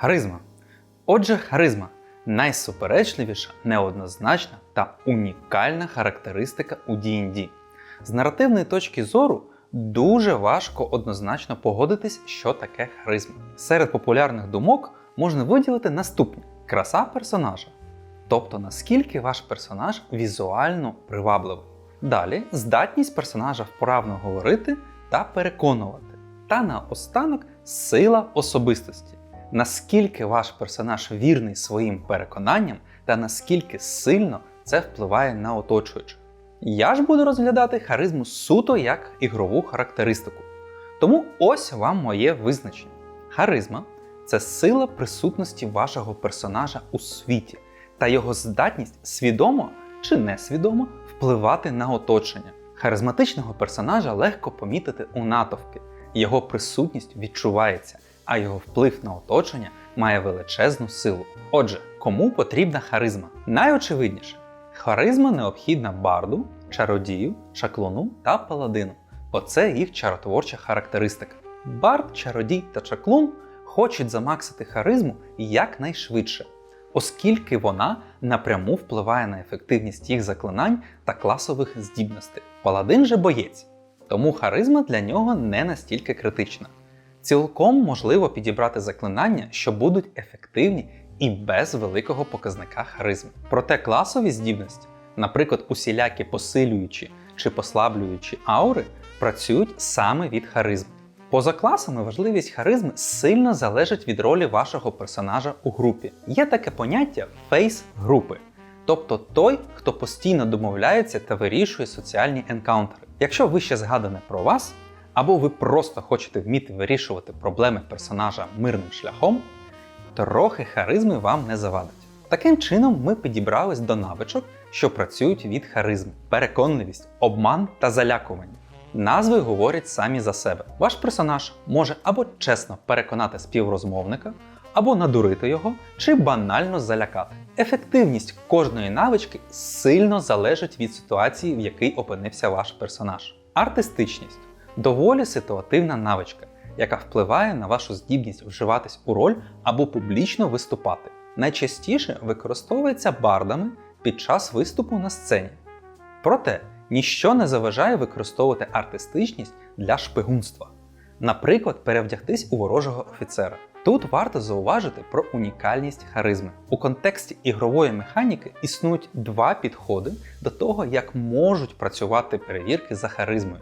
Харизма. Отже, харизма найсуперечливіша, неоднозначна та унікальна характеристика у D&D. З наративної точки зору дуже важко однозначно погодитись, що таке харизма. Серед популярних думок можна виділити наступні: краса персонажа, тобто наскільки ваш персонаж візуально привабливий. Далі здатність персонажа вправно говорити та переконувати. Та наостанок сила особистості. Наскільки ваш персонаж вірний своїм переконанням та наскільки сильно це впливає на оточуючих. Я ж буду розглядати харизму суто як ігрову характеристику. Тому ось вам моє визначення. Харизма це сила присутності вашого персонажа у світі та його здатність свідомо чи несвідомо впливати на оточення. Харизматичного персонажа легко помітити у натовпі, його присутність відчувається, а його вплив на оточення має величезну силу. Отже, кому потрібна харизма? Найочевидніше, харизма необхідна барду, чародію, шаклуну та паладину. Оце їх чаротворча характеристика. Бард, чародій та чаклун хочуть замаксити харизму якнайшвидше, оскільки вона напряму впливає на ефективність їх заклинань та класових здібностей. Паладин же боєць, тому харизма для нього не настільки критична. Цілком можливо підібрати заклинання, що будуть ефективні і без великого показника харизми. Проте класові здібності, наприклад, усілякі посилюючі чи послаблюючі аури, працюють саме від харизми. Поза класами важливість харизми сильно залежить від ролі вашого персонажа у групі. Є таке поняття фейс групи, тобто той, хто постійно домовляється та вирішує соціальні енкаунтери. Якщо вище згадане про вас, або ви просто хочете вміти вирішувати проблеми персонажа мирним шляхом, трохи харизми вам не завадить. Таким чином, ми підібрались до навичок, що працюють від харизми: переконливість, обман та залякування. Назви говорять самі за себе. Ваш персонаж може або чесно переконати співрозмовника, або надурити його, чи банально залякати. Ефективність кожної навички сильно залежить від ситуації, в якій опинився ваш персонаж. Артистичність доволі ситуативна навичка, яка впливає на вашу здібність вживатись у роль або публічно виступати. Найчастіше використовується бардами під час виступу на сцені. Проте ніщо не заважає використовувати артистичність для шпигунства, наприклад, перевдягтись у ворожого офіцера. Тут варто зауважити про унікальність харизми. У контексті ігрової механіки існують два підходи до того, як можуть працювати перевірки за харизмою.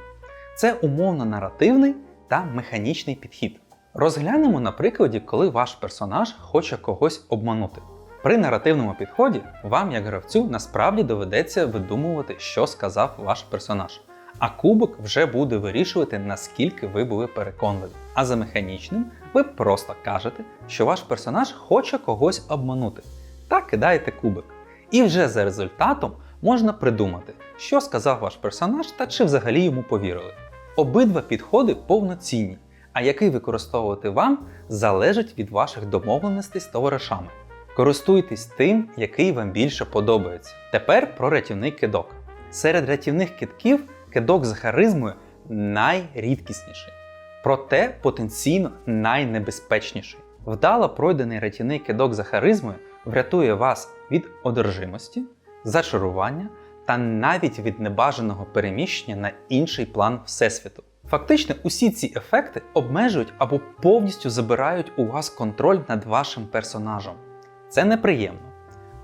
Це умовно наративний та механічний підхід. Розглянемо на прикладі, коли ваш персонаж хоче когось обманути. При наративному підході вам, як гравцю, насправді доведеться видумувати, що сказав ваш персонаж. А кубок вже буде вирішувати, наскільки ви були переконливі. А за механічним ви просто кажете, що ваш персонаж хоче когось обманути. Та кидаєте кубик. І вже за результатом можна придумати, що сказав ваш персонаж та чи взагалі йому повірили. Обидва підходи повноцінні, а який використовувати вам залежить від ваших домовленостей з товаришами. Користуйтесь тим, який вам більше подобається. Тепер про рятівний кидок. Серед рятівних кидків кидок з харизмою найрідкісніший, проте потенційно найнебезпечніший. Вдало пройдений рятівний кидок за харизмою врятує вас від одержимості, зачарування та навіть від небажаного переміщення на інший план Всесвіту. Фактично, усі ці ефекти обмежують або повністю забирають у вас контроль над вашим персонажем. Це неприємно.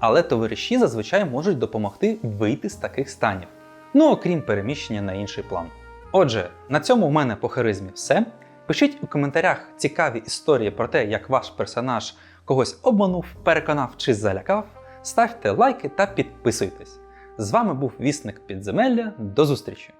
Але товариші зазвичай можуть допомогти вийти з таких станів, ну окрім переміщення на інший план. Отже, на цьому в мене по харизмі все. Пишіть у коментарях цікаві історії про те, як ваш персонаж когось обманув, переконав чи залякав. Ставте лайки та підписуйтесь. З вами був Вісник Підземелля. До зустрічі!